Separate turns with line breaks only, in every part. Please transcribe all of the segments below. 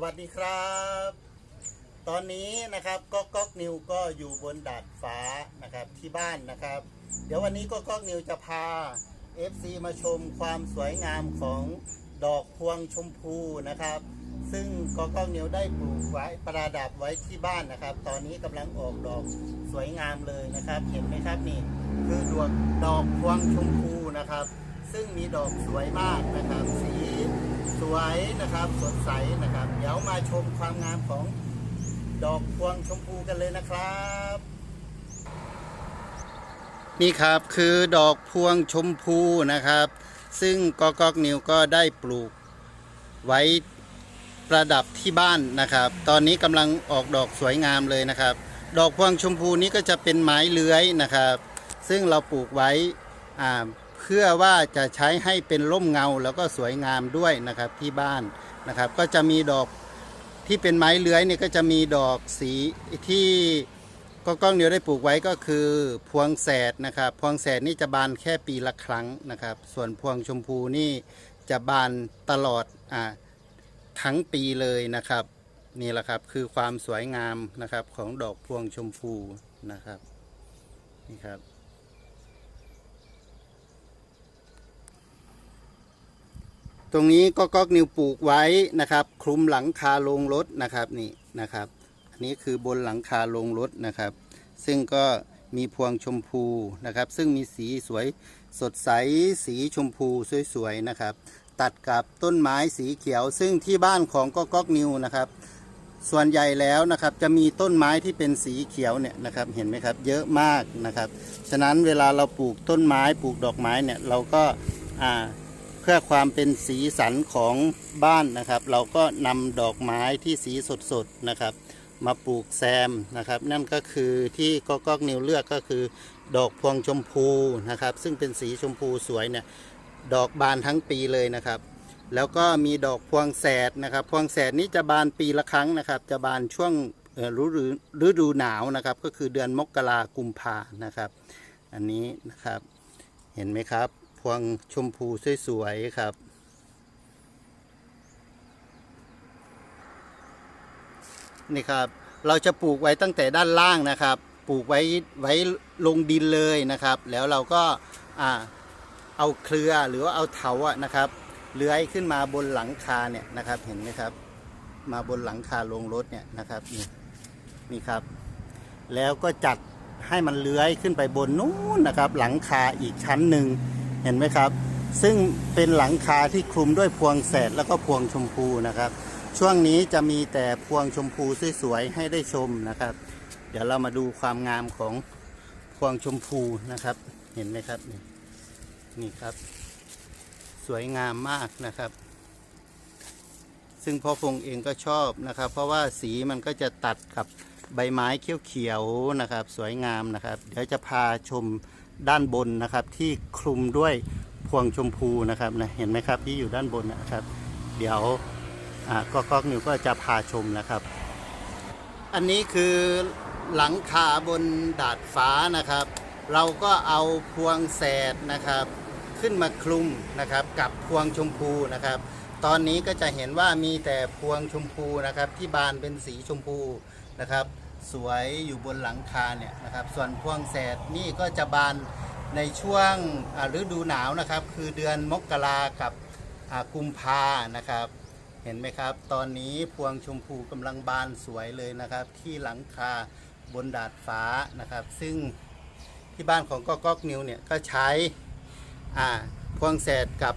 สวัสดีครับ ตอนนี้นะครับก็ก๊อกนิวก็อยู่บนดาดฟ้านะครับที่บ้านนะครับ เดี๋ยววันนี้ก็ก๊อกนิวจะพา FC มาชมความสวยงามของดอกพวงชมพูนะครับ ซึ่งก็ก๊อกนิวได้ปลูกไว้ประดับไว้ที่บ้านนะครับ ตอนนี้กำลังออกดอกสวยงามเลยนะครับ เห็นไหมครับนี่คือดอกดอกพวงชมพูนะครับ ซึ่งมีดอกสวยมากนะครับ สวยนะครับสดใสนะครับ เดี๋ยวมาชมความงามของดอกพวงชมพูกันเลยนะครับ นี่ครับคือดอกพวงชมพูนะครับ ซึ่งกอกอกนิวก็ได้ปลูกไว้ประดับที่บ้านนะครับ ตอนนี้กำลังออกดอกสวยงามเลยนะครับ ดอกพวงชมพูนี้ก็จะเป็นไม้เลื้อยนะครับ ซึ่งเราปลูกไว้อ่า เพื่อว่าจะใช้ให้เป็นร่มเงาแล้วก็สวยงามด้วยนะครับที่บ้านนะครับ ก็จะมีดอกที่เป็นไม้เลื้อยเนี่ยก็จะมีดอกสีที่ก็ก้องเดียวได้ปลูกไว้ก็คือพวงแสดนะครับพวงแสดนี่จะบานแค่ปีละครั้งนะครับ ส่วนพวงชมพูนี่จะบานตลอดอ่าทั้งปีเลยนะครับนี่แหละครับคือความสวยงามนะครับของดอกพวงชมพูนะครับนี่ครับ ตรงนี้ก็ก๊อกนิวปลูกไว้นะครับ คลุมหลังคาโรงรถนะครับนี่นะครับ อันนี้คือบนหลังคาโรงรถนะครับ ซึ่งก็มีพวงชมพูนะครับ ซึ่งมีสีสวยสดใสสีชมพูสวยๆนะครับ ตัดกับต้นไม้สีเขียว ซึ่งที่บ้านของก็ก๊อกนิวนะครับ ส่วนใหญ่แล้วนะครับจะมีต้นไม้ที่เป็นสีเขียวเนี่ยนะครับเห็นไหมครับเยอะมากนะครับ ฉะนั้นเวลาเราปลูกต้นไม้ปลูกดอกไม้เนี่ยเราก็อ่า พื่อความเป็นสีสันของบ้านนะครับ เราก็นำดอกไม้ที่สีสดๆนะครับ มาปลูกแซมนะครับ นั่นก็คือที่ก็ก๊อกนิวเลือกก็คือ ดอกพวงชมพูนะครับ ซึ่งเป็นสีชมพูสวยเนี่ยดอกบานทั้งปีเลยนะครับ แล้วก็มีดอกพวงแสดนะครับ พวงแสดนี้จะบานปีละครั้งนะครับ จะบานช่วงฤดูฤดูหนาวนะครับ ก็คือเดือนมกรากุมภานะครับ อันนี้นะครับ เห็นไหมครับ วงชมพูสวยๆครับ นี่ครับ เราจะปลูกไว้ตั้งแต่ด้านล่างนะครับ ปลูกไว้ไว้ลงดินเลยนะครับ แล้วเราก็เอาเครือหรือว่าเอาเถาอะนะครับเลื้อยขึ้นมาบนหลังคาเนี่ยนะครับเห็นไหมครับ มาบนหลังคาโรงรถเนี่ยนะครับนี่นี่ครับ แล้วก็จัดให้มันเลื้อยขึ้นไปบนนู้นนะครับ หลังคาอีกชั้นหนึ่ง เห็นไหมครับ ซึ่งเป็นหลังคาที่คลุมด้วยพวงแสดแล้วก็พวงชมพูนะครับ ช่วงนี้จะมีแต่พวงชมพูสวยๆให้ได้ชมนะครับ เดี๋ยวเรามาดูความงามของพวงชมพูนะครับ เห็นไหมครับนี่นี่ครับ สวยงามมากนะครับซึ่งพ่อพงเองก็ชอบนะครับ เพราะว่าสีมันก็จะตัดกับใบไม้เขียวๆนะครับ สวยงามนะครับ เดี๋ยวจะพาชม ด้านบนนะครับ ที่คลุมด้วยพวงชมพูนะครับนะเห็นไหมครับที่อยู่ด้านบนนะครับ เดี๋ยวอ่าก็ก๊อกนิวก็จะพาชมนะครับ อันนี้คือหลังคาบนดาดฟ้านะครับ เราก็เอาพวงแสดนะครับ ขึ้นมาคลุมนะครับ กับพวงชมพูนะครับ ตอนนี้ก็จะเห็นว่ามีแต่พวงชมพูนะครับ ที่บานเป็นสีชมพูนะครับ สวยอยู่บนหลังคาเนี่ยนะครับ ส่วนพวงแสดนี่ก็จะบานในช่วงฤดูหนาวนะครับ คือเดือนมกรากับกุมภานะครับ เห็นไหมครับ ตอนนี้พวงชมพูกำลังบานสวยเลยนะครับ ที่หลังคาบนดาดฟ้านะครับ ซึ่งที่บ้านของก็ก๊อกนิวเนี่ยก็ใช้พวงแสดกับ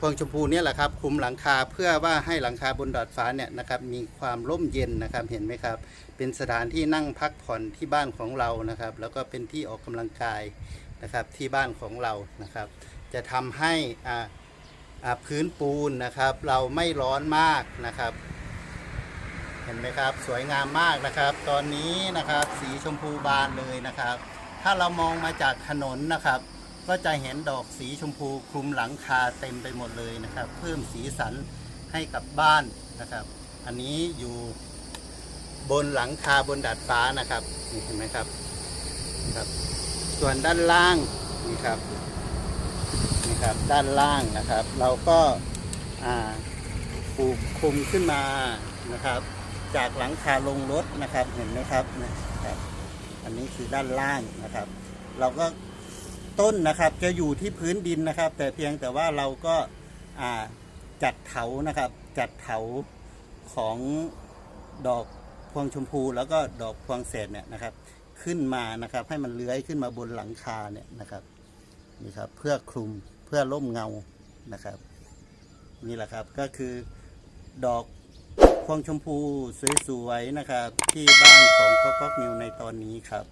พวงชมพูเนี่ยแหละครับคุมหลังคาเพื่อว่าให้หลังคาบนดาดฟ้าเนี่ยนะครับมีความร่มเย็นนะครับเห็นไหมครับ เป็นสถานที่นั่งพักผ่อนที่บ้านของเรานะครับ แล้วก็เป็นที่ออกกำลังกายนะครับที่บ้านของเรานะครับ จะทำให้อ่าพื้นปูนนะครับ เราไม่ร้อนมากนะครับ เห็นไหมครับสวยงามมากนะครับ ตอนนี้นะครับสีชมพูบานเลยนะครับ ถ้าเรามองมาจากถนนนะครับ ก็จะเห็นดอกสีชมพูคลุมหลังคาเต็มไปหมดเลยนะครับ เพิ่มสีสันให้กับบ้านนะครับ อันนี้อยู่บนหลังคาบนดาดฟ้านะครับนี่เห็นไหมครับครับ ส่วนด้านล่างนี่ครับนี่ครับด้านล่างนะครับ เราก็ปลูกคลุมขึ้นมานะครับ จากหลังคาลงรถนะครับเห็นไหมครับนะครับ อันนี้คือด้านล่างนะครับ เราก็ ต้นนะครับ จะอยู่ที่พื้นดินนะครับ แต่เพียงแต่ว่าเราก็จัดเถานะครับ จัดเถาของดอกพวงชมพูแล้วก็ดอกพวงเศษเนี่ยนะครับ ขึ้นมานะครับ ให้มันเลื้อยขึ้นมาบนหลังคาเนี่ยนะครับนี่ครับเพื่อคลุมเพื่อร่มเงานะครับ นี่แหละครับก็คือดอกพวงชมพูสวยๆนะครับ ที่บ้านของก๊อกก๊อกนิวในตอนนี้ครับ